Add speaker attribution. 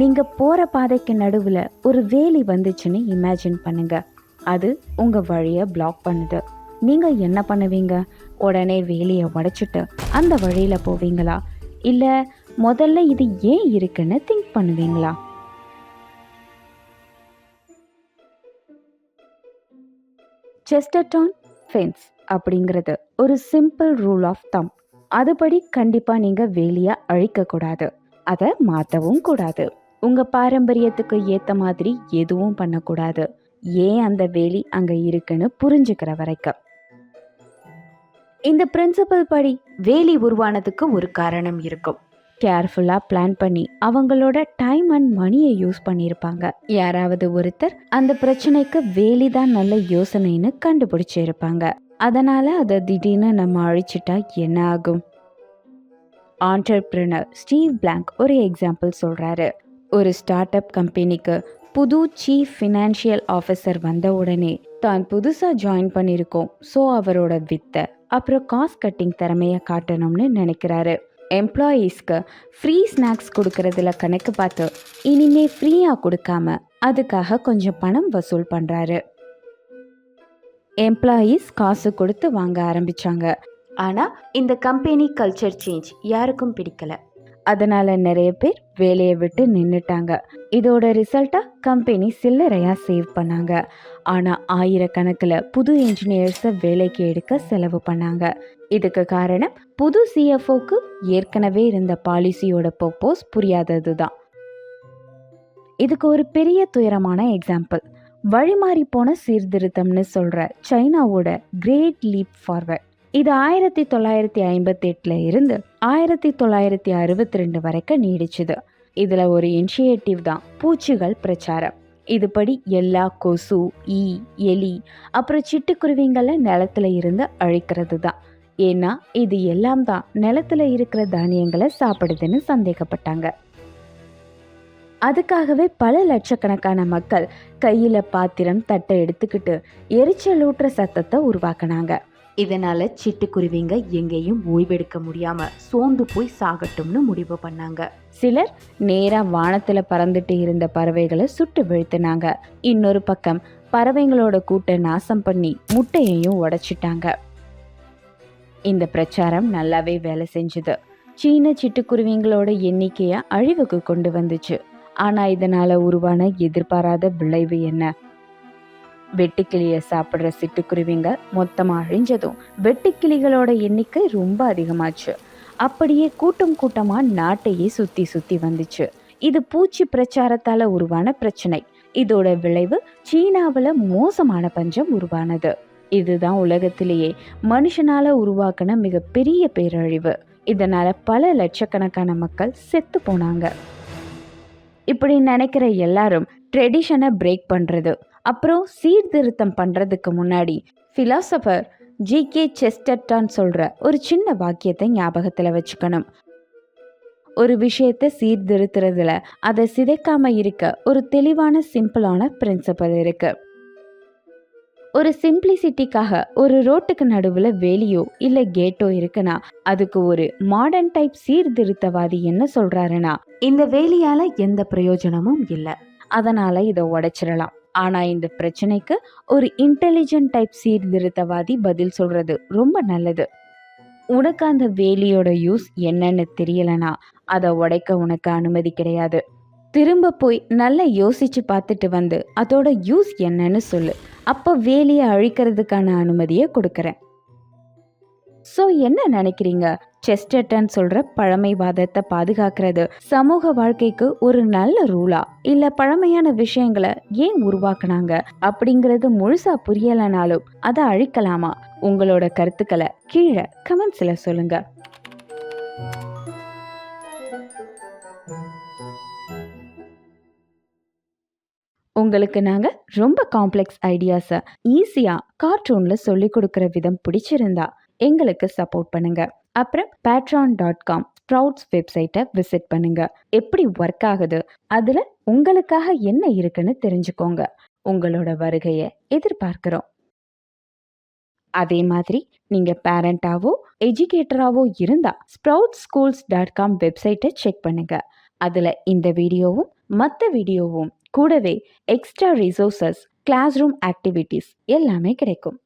Speaker 1: நீங்கள் போகிற பாதைக்கு நடுவில் ஒரு வேலி வந்துச்சுன்னு இமேஜின் பண்ணுங்க. அது உங்கள் வழியை பிளாக் பண்ணுது. நீங்கள் என்ன பண்ணுவீங்க? உடனே வேலியை உடைச்சிட்டு அந்த வழியில் போவீங்களா? இல்லை முதல்ல இது ஏன் இருக்குன்னு திங்க் பண்ணுவீங்களா? செஸ்டர்டான் ஃபென்ஸ் அப்படிங்கிறது ஒரு சிம்பிள் ரூல் ஆஃப் தம் அதுபடி கண்டிப்பாக நீங்கள் வேலியை அழிக்கக்கூடாது அதை மாற்றவும் கூடாது. உங்கள் பாரம்பரியத்துக்கு ஏற்ற மாதிரி எதுவும் பண்ணக்கூடாது. ஏன் அந்த வேலி அங்கே இருக்குன்னு புரிஞ்சுக்கிற வரைக்கும். இந்த பிரின்சிபல் படி வேலி உருவானதுக்கு ஒரு காரணம் இருக்கும். கேர்ஃபுல்லாக பிளான் பண்ணி அவங்களோட டைம் அண்ட் மணியை யூஸ் பண்ணியிருப்பாங்க. யாராவது ஒருத்தர் அந்த பிரச்சனைக்கு வேலி தான் நல்ல யோசனைன்னு கண்டுபிடிச்சிருப்பாங்க அதனால அதை திடீர்னு நம்ம அழிச்சிட்டா என்ன ஆகும்? ஆண்டர்பிரினர் ஸ்டீவ் பிளாங்க் ஒரு எக்ஸாம்பிள் சொல்கிறாரு ஒரு ஸ்டார்ட் அப் கம்பெனிக்கு புது சீஃப் ஃபினான்ஷியல் ஆஃபீஸர் வந்த உடனே தான் புதுசாக ஜாயின் பண்ணியிருக்கோம். ஸோ அவரோட வித்தை அப்புறம் காஸ்ட் கட்டிங் திறமையை காட்டணும்னு நினைக்கிறாரு. எம்ப்ளாயீஸ்க்கு ஃப்ரீ ஸ்நாக்ஸ் கொடுக்கறதுல கணக்கு பார்த்து இனிமே ஃப்ரீயாக கொடுக்காம அதுக்காக கொஞ்சம் பணம் வசூல் பண்ணுறாரு எம்ப்ளாயீஸ் காசு கொடுத்து வாங்க ஆரம்பித்தாங்க ஆனால் இந்த கம்பெனி கல்ச்சர் சேஞ்ச் யாருக்கும் பிடிக்கல. அதனால் நிறைய பேர் வேலையை விட்டு நின்றுட்டாங்க இதோட ரிசல்ட்டாக கம்பெனி சில்லறையாக சேவ் பண்ணாங்க. ஆனால் ஆயிரக்கணக்கில் புது இன்ஜினியர்ஸை வேலைக்கு எடுக்க செலவு பண்ணாங்க. இதுக்கு காரணம் புது சிஎஃப்ஓக்கு ஏற்கனவே இருந்த பாலிசியோட பர்போஸ் புரியாதது தான் இதுக்கு ஒரு பெரிய துயரமான எக்ஸாம்பிள் வழிமாறி போன சீர்திருத்தம்னு சொல்கிற சைனாவோட கிரேட் லீப் ஃபார்வர்ட் இது ஆயிரத்தி தொள்ளாயிரத்தி ஐம்பத்தி எட்டில் இருந்து ஆயிரத்தி தொள்ளாயிரத்தி அறுபத்தி ரெண்டு வரைக்கும் நீடிச்சுது. இதில் ஒரு இனிஷியேட்டிவ் தான் பூச்சிகள் பிரச்சாரம். இதுபடி எல்லா கொசு ஈ எலி அப்புறம் சிட்டுக்குருவிங்களை நிலத்துல இருந்து அழிக்கிறது தான். ஏன்னா இது எல்லாம் தான் நிலத்துல இருக்கிற தானியங்களை சாப்பிடுதுன்னு சந்தேகப்பட்டாங்க. அதுக்காகவே பல லட்சக்கணக்கான மக்கள் கையில் பாத்திரம் தட்டை எடுத்துக்கிட்டு எரிச்சலூட்டுற சத்தத்தை உருவாக்குனாங்க. இதனால் சிட்டுக்குருவிங்க எங்கேயும் ஓய்வெடுக்க முடியாமல் சோர்ந்து போய் சாகட்டும்னு முடிவு பண்ணாங்க. சிலர் நேராக வானத்தில் பறந்துட்டு இருந்த பறவைகளை சுட்டு வீழ்த்தினாங்க. இன்னொரு பக்கம் பறவைங்களோட கூட்டை நாசம் பண்ணி முட்டையையும் உடைச்சிட்டாங்க. இந்த பிரச்சாரம் நல்லாவே வேலை செஞ்சுது. சீன சிட்டுக்குருவிங்களோட எண்ணிக்கையை அழிவுக்கு கொண்டு வந்துச்சு. ஆனால் இதனால் உருவான எதிர்பாராத விளைவு என்ன? வெட்டுக்கிளியை சாப்பிட்ற சிட்டுக்குருவிங்க மொத்தமாக அழிஞ்சதும் வெட்டுக்கிளிகளோட எண்ணிக்கை ரொம்ப அதிகமாச்சு. அப்படியே கூட்டம் கூட்டமாக நாட்டையே சுற்றி சுற்றி வந்துச்சு. இது பூச்சி பிரச்சாரத்தால் உருவான பிரச்சனை. இதோட விளைவு சீனாவில் மோசமான பஞ்சம் உருவானது. இதுதான் உலகத்திலேயே மனுஷனால் உருவாக்கின மிகப்பெரிய பேரழிவு. இதனால் பல லட்சக்கணக்கான மக்கள் செத்து போனாங்க. இப்படி நினைக்கிற எல்லாரும் ட்ரெடிஷனை பிரேக் பண்ணுறது அப்புறம் சீர்திருத்தம் பண்ணுறதுக்கு முன்னாடி ஃபிலாசபர் ஜி கே செஸ்டர்டான் சொல்கிற ஒரு சின்ன வாக்கியத்தை ஞாபகத்தில் வச்சுக்கணும். ஒரு விஷயத்தை சீர்திருத்துறதுல அதை சிதைக்காமல் இருக்க ஒரு தெளிவான சிம்பிளான பிரின்சிபல் இருக்கு. ஒரு சிம்பிளிசிட்டிக்காக ஒரு ரோட்டுக்கு நடுவில் வேலியோ இல்லை கேட்டோ இருக்குன்னா அதுக்கு ஒரு மாடர்ன் டைப் சீர்திருத்தவாதி என்ன சொல்கிறாருன்னா இந்த வேலியால் எந்த பிரயோஜனமும் இல்லை. அதனால் இதை உடைச்சிடலாம். ஆனால் இந்த பிரச்சனைக்கு ஒரு இன்டெலிஜென்ட் டைப் சீர்திருத்தவாதி பதில் சொல்கிறது ரொம்ப நல்லது. உனக்கு அந்த வேலியோட யூஸ் என்னன்னு தெரியலனா அதை உடைக்க உனக்கு அனுமதி கிடையாது. திரும்ப போய் நல்லா யோசிச்சு பார்த்துட்டு வந்து அதோட யூஸ் என்னன்னு சொல்லு. அப்போ வேலியை அழிக்கிறதுக்கான அனுமதியை கொடுக்குறேன். ஸோ என்ன நினைக்கிறீங்க? செஸ்டர்டன் சொல்ற பழமைவாதத்தை பாதுகாக்கிறது சமூக வாழ்க்கைக்கு ஒரு நல்ல ரூலா இல்ல பழமையான விஷயங்களை ஏன் உருவாக்குனாங்க? அப்படிங்கிறது முழுசா புரியலனாலும் அதை அழிக்கலாமா? உங்களோட கருத்துக்களை கீழே கமெண்ட்ஸ்ல சொல்லுங்க. உங்களுக்கு நாங்கள் ரொம்ப காம்ப்ளெக்ஸ் ஐடியாஸை ஈஸியாக கார்ட்டூனில் சொல்லி கொடுக்குற விதம் பிடிச்சிருந்தா எங்களுக்கு சப்போர்ட் பண்ணுங்க. அப்புறம் பேட்ரான் டாட் காம் ஸ்ப்ரவுட்ஸ் வெப்சைட்டை விசிட் பண்ணுங்க. எப்படி ஒர்க் ஆகுது அதில் உங்களுக்காக என்ன இருக்குன்னு தெரிஞ்சுக்கோங்க. உங்களோட வருகையை எதிர்பார்க்கிறோம். அதே மாதிரி நீங்கள் பேரண்டாவோ எஜுகேட்டராவோ இருந்தால் ஸ்ப்ரவுட் ஸ்கூல்ஸ் டாட் காம் வெப்சைட்டை செக் பண்ணுங்க. அதில் இந்த வீடியோவும் மற்ற வீடியோவும் கூடவே extra resources classroom activities எல்லாமே கிடைக்கும்.